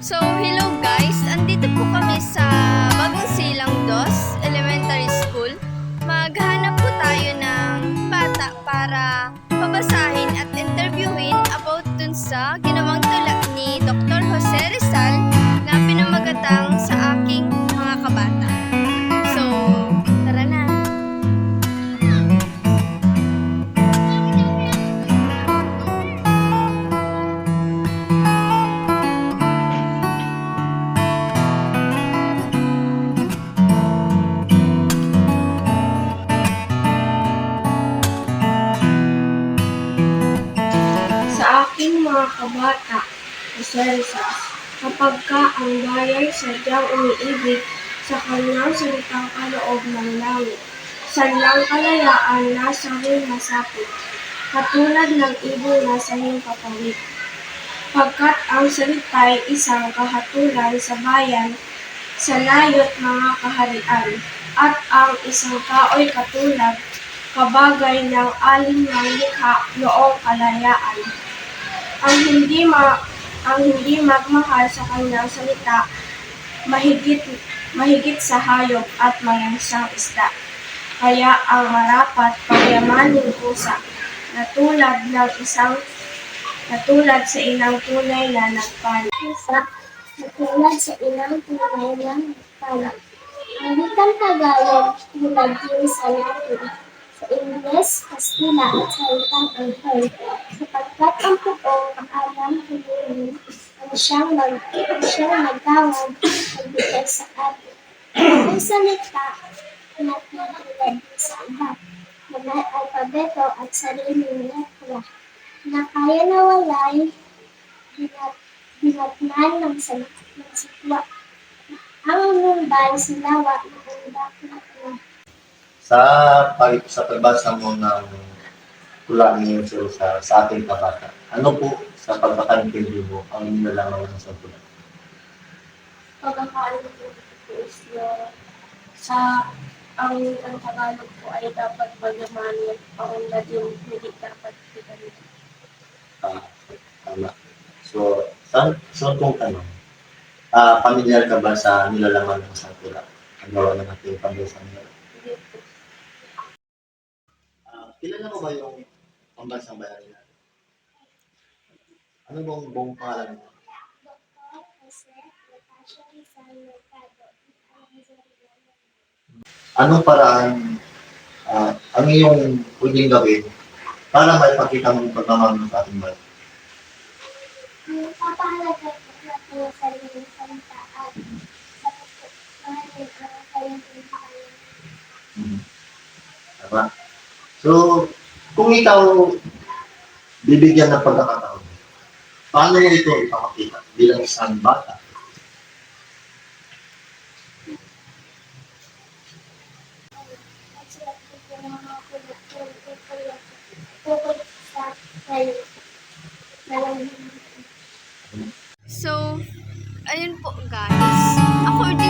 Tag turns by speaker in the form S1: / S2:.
S1: So, hello guys! Andito po kami sa Bagong Silang Dos Elementary School. Maghanap po tayo ng bata para pabasahin at interviewin about dun
S2: sa ginawang mga kabata, Usersas, kapag ka ang bayan sadyang umiibig sa kanyang salitang kaloob ng langit, sanlang kalayaan nasa rin masapit, katulad ng ibong nasa himpapawid. Pagkat ang salita'y isang kahatulan sa bayan, sa layot mga kaharian, at ang isang tao'y katulad, kabagay ng aling ng likha noong kalayaan. Ang hindi ma ang hindi magmahal sa kanyang salita, mahigit mahigit sa hayop at mayangsang isda. Kaya ang marapat pagyamanin pusa, na tulad ng isang natulad sa inang tunay na nagpala.
S3: Isa, katulad sa ilang tunay ng pala. Ang wikang Tagalog, tulad din sa Latin, sa Ingles, Kastila at salitang Anghel, sapagkat ang puong kaalam hulunin ang siyang mag ang siyang nagtawag nagbigay sa atin. Ang salita na tinatulad sa iba, na may alpabeto at sariling letra, na kaya nawalay hinatnan ng sa ng sitwa. Ang Mumbai sinawa ng undak.
S4: Sa pag sa pagbasa mo ng tula ni Jesus sa, sa ating kabata, ano po sa pagkakaintindi mo ang nilalaman ng sa tula?
S2: pagkakaalam ko po is sa ang ang Tagalog po ay dapat magyamanin paunlad yung hindi dapat ipagalitan.
S4: Ah, tama. So, sa so kung tanong, ah pamilyar ka ba sa nilalaman ng sa tula? Ang gawa ng ating pambasa nila?
S2: Hindi po.
S4: Ah, kilala mo ba yung pambansang bayani natin? Ano bang buong pangalan mo? Anong paraan ah, ang iyong pwedeng gawin para maipakita mo yung pagmamahal sa ating?
S3: Ang papahalaga po natin ang sariling salita at sa pagpapahalin ang kanyang pinakalan.
S4: Mhm. Tama. So, kung ikaw bibigyan ng pagkakataon, paano mo ito ipapakita bilang isang bata? So, ayun po guys. According